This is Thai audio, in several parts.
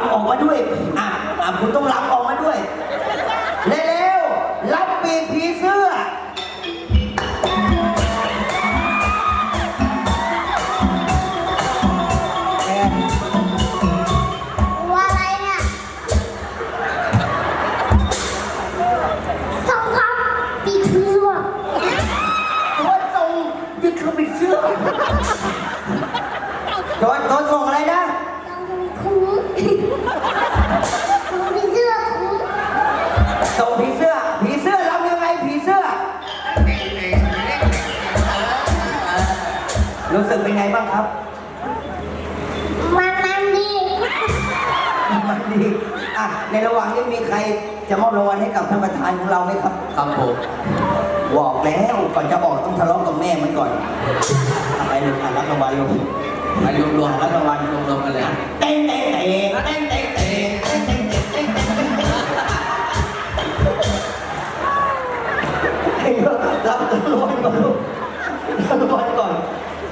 ับออกมาด้วย อะอะคุณต้องรับออกมาด้วย เร็วๆ รับปีกผีเสื้อ วัวอะไรเนี่ยสองปีกผีวัวตัวทรงยึดผีเสื้อ โดนโดนส่ง รู้สึกเป็นไงบ้างครับ มันมันดีมันดีอะในระหว่างนี้มีใครจะมอบรางวัลให้กับท่านประธานของเราไหมครับ ครับผมบอกแล้วก่อนจะบอกต้องทะเลาะกับแม่มันก่อนเอาไปลูกอะรับรางวัลลูกไปรวมรวมๆรับรางวัลรวมรวมๆกันเลยเต้นเต้นเต้นเต้นเต้นเต้น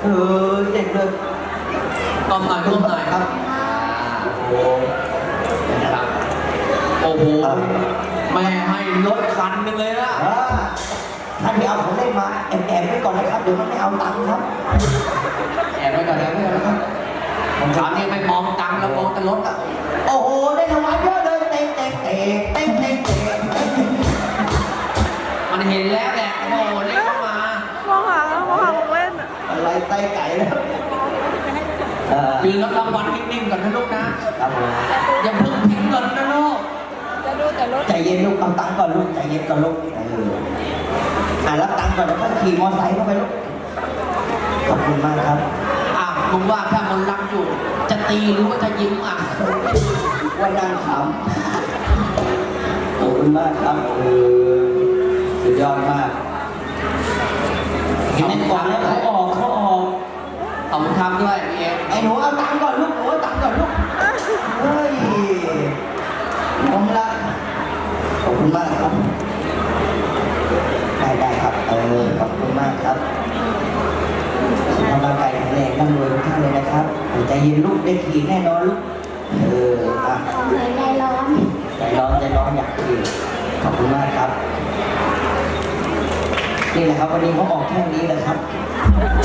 เออเด็กเลยก้มหน่อยก้มหน่อยครับโอ้โหนะครับโอ้โหแม่ให้รถคันหนึงเลยนะอ่าท่านไปเอาของเล่นมาแอบแอบไว้ก่อนนะครับ เดี๋ยวมันไม่เอาตังค์ครับแอบไว้ก่อนแอบไว้ก่อนนะครับผมถามนี่ไม่มองตังค์แล้วมองแต่รถอะโอ้โห ไรไส้ไก่แล้วเออยืนรับรางวัลนิ่งๆก่อนนะลูกนะ ครับผมอย่าเพิ่งทิ้งเงินนะลูกจะดูแต่รถใจเย็นลูกเอาตังค์ก่อนลูกใจเย็นก่อนลูกเอออ่ารับตังค์ก่อนแล้วก็ขี่มอเตอร์ไซค์เข้าไปลูกขอบคุณมากครับ อะมึงว่าถ้ามันรักอยู่ จะตีหรือว่าจะยิ้มอะว่านั่งขำขอบคุณมากครับเออสุดยอดมากเห็นในกล่องแล้วเขาออกเขาออก ข อบคุณครับด้วยพี่เอ็กไอ้หนูเอาตังค์ก่อนลูกหนูเอาตังค์ก่อนลูกเฮ้ยผมละขอบคุณมากครับ ได้ได้ครับเออขอบคุณมากครับสุขภาพร่างกายแข็งแรงร่ำรวยทุกท่านเลยนะครับใจเย็นลูกได้ขี่แน่นอนลูกเอออะเหนื่อยใจร้อนใจร้อนใจร้อนอยากขี่ขอบคุณมากครับนี่แหละครับวันนี้เขาออกแค่นี้แหละครับ